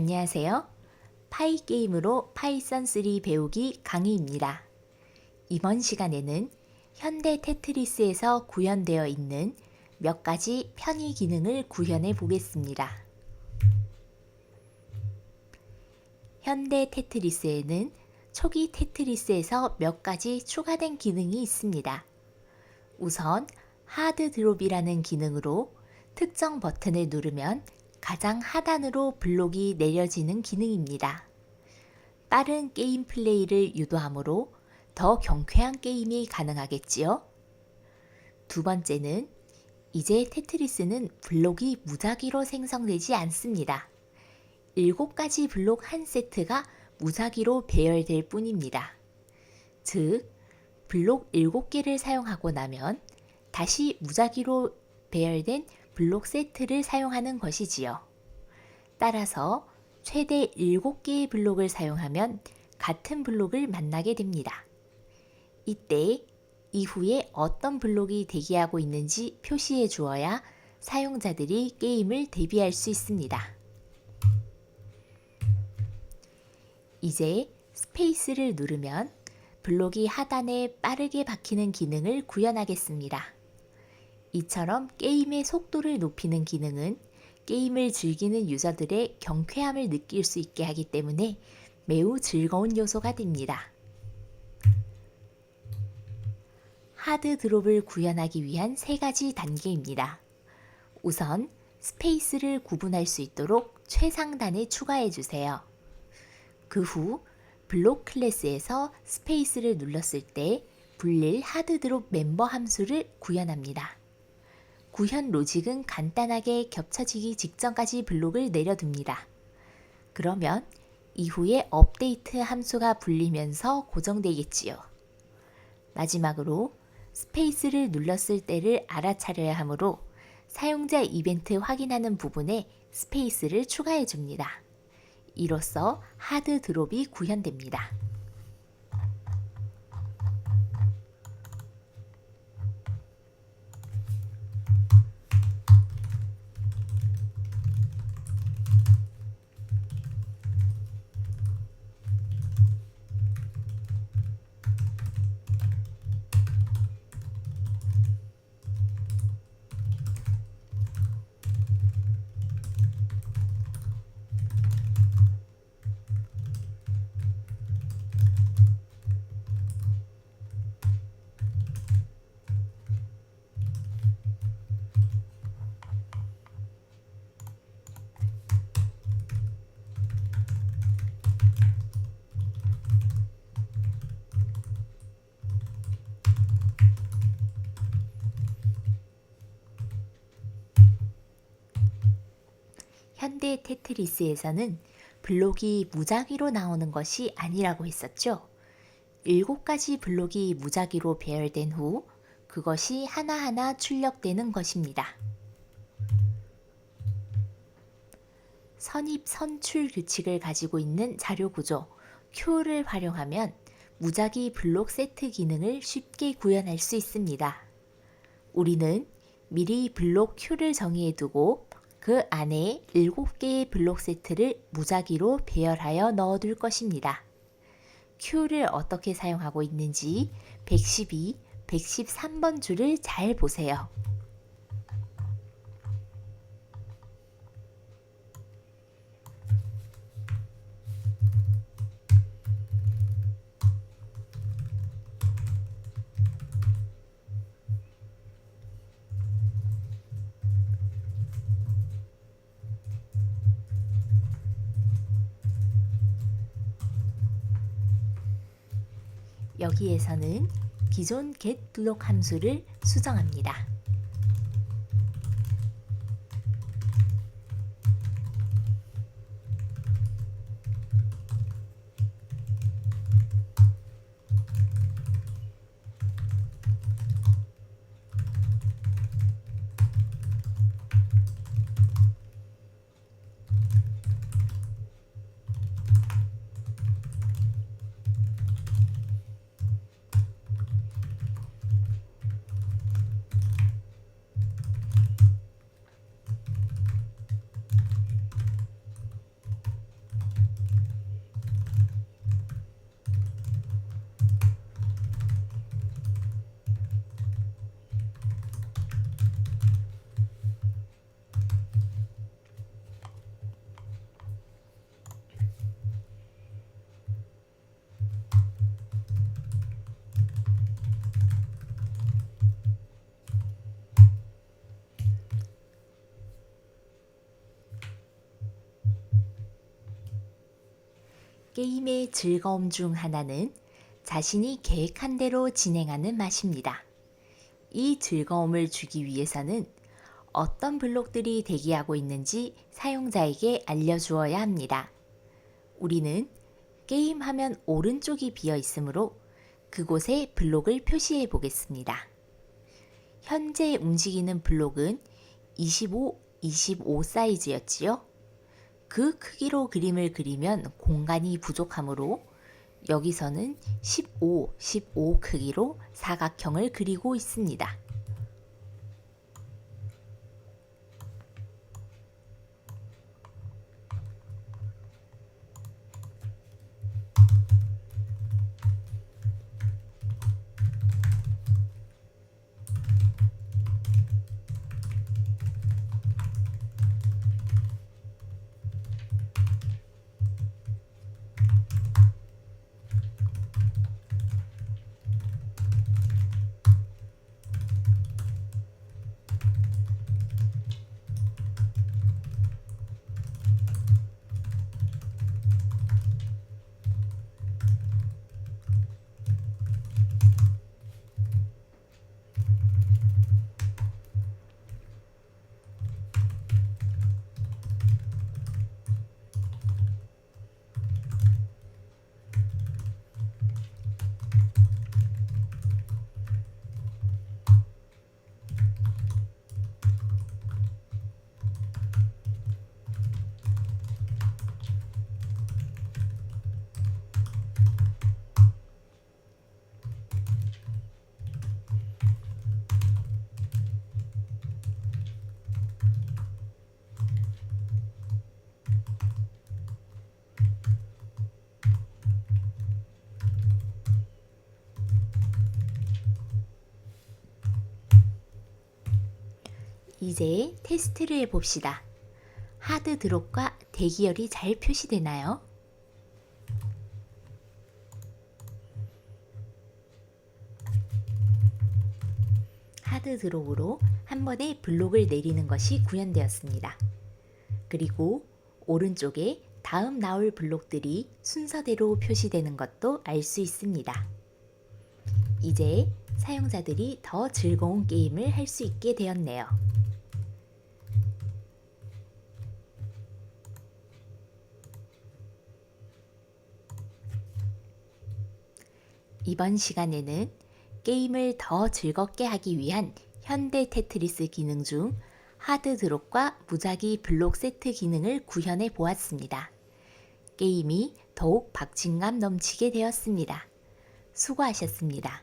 안녕하세요. 파이 게임으로 파이썬 3 배우기 강의입니다. 이번 시간에는 현대 테트리스에서 구현되어 있는 몇 가지 편의 기능을 구현해 보겠습니다. 현대 테트리스에는 초기 테트리스에서 몇 가지 추가된 기능이 있습니다. 우선 하드 드롭이라는 기능으로 특정 버튼을 누르면 가장 하단으로 블록이 내려지는 기능입니다. 빠른 게임 플레이를 유도하므로 더 경쾌한 게임이 가능하겠지요. 두 번째는 이제 테트리스는 블록이 무작위로 생성되지 않습니다. 7가지 블록 한 세트가 무작위로 배열될 뿐입니다. 즉, 블록 7개를 사용하고 나면 다시 무작위로 배열된 블록 세트를 사용하는 것이지요. 따라서 최대 7개의 블록을 사용하면 같은 블록을 만나게 됩니다. 이때 이후에 어떤 블록이 대기하고 있는지 표시해 주어야 사용자들이 게임을 대비할 수 있습니다. 이제 스페이스를 누르면 블록이 하단에 빠르게 박히는 기능을 구현하겠습니다. 이처럼 게임의 속도를 높이는 기능은 게임을 즐기는 유저들의 경쾌함을 느낄 수 있게 하기 때문에 매우 즐거운 요소가 됩니다. 하드 드롭을 구현하기 위한 세 가지 단계입니다. 우선 스페이스를 구분할 수 있도록 최상단에 추가해 주세요. 그 후 블록 클래스에서 스페이스를 눌렀을 때 불릴 하드 드롭 멤버 함수를 구현합니다. 구현 로직은 간단하게 겹쳐지기 직전까지 블록을 내려둡니다. 그러면 이후에 업데이트 함수가 불리면서 고정되겠지요. 마지막으로 스페이스를 눌렀을 때를 알아차려야 하므로 사용자 이벤트 확인하는 부분에 스페이스를 추가해 줍니다. 이로써 하드 드롭이 구현됩니다. 현대 테트리스에서는 블록이 무작위로 나오는 것이 아니라고 했었죠. 7가지 블록이 무작위로 배열된 후 그것이 하나하나 출력되는 것입니다. 선입 선출 규칙을 가지고 있는 자료 구조 Q를 활용하면 무작위 블록 세트 기능을 쉽게 구현할 수 있습니다. 우리는 미리 블록 Q를 정의해 두고 그 안에 7개의 블록 세트를 무작위로 배열하여 넣어둘 것입니다. Q를 어떻게 사용하고 있는지 112, 113번 줄을 잘 보세요. 여기에서는 기존 get 블록 함수를 수정합니다. 게임의 즐거움 중 하나는 자신이 계획한 대로 진행하는 맛입니다. 이 즐거움을 주기 위해서는 어떤 블록들이 대기하고 있는지 사용자에게 알려주어야 합니다. 우리는 게임 화면 오른쪽이 비어 있으므로 그곳에 블록을 표시해 보겠습니다. 현재 움직이는 블록은 25, 25 사이즈였지요. 그 크기로 그림을 그리면 공간이 부족하므로 여기서는 15, 15 크기로 사각형을 그리고 있습니다. 이제 테스트를 해봅시다. 하드 드롭과 대기열이 잘 표시되나요? 하드 드롭으로 한 번에 블록을 내리는 것이 구현되었습니다. 그리고 오른쪽에 다음 나올 블록들이 순서대로 표시되는 것도 알 수 있습니다. 이제 사용자들이 더 즐거운 게임을 할 수 있게 되었네요. 이번 시간에는 게임을 더 즐겁게 하기 위한 현대 테트리스 기능 중 하드 드롭과 무작위 블록 세트 기능을 구현해 보았습니다. 게임이 더욱 박진감 넘치게 되었습니다. 수고하셨습니다.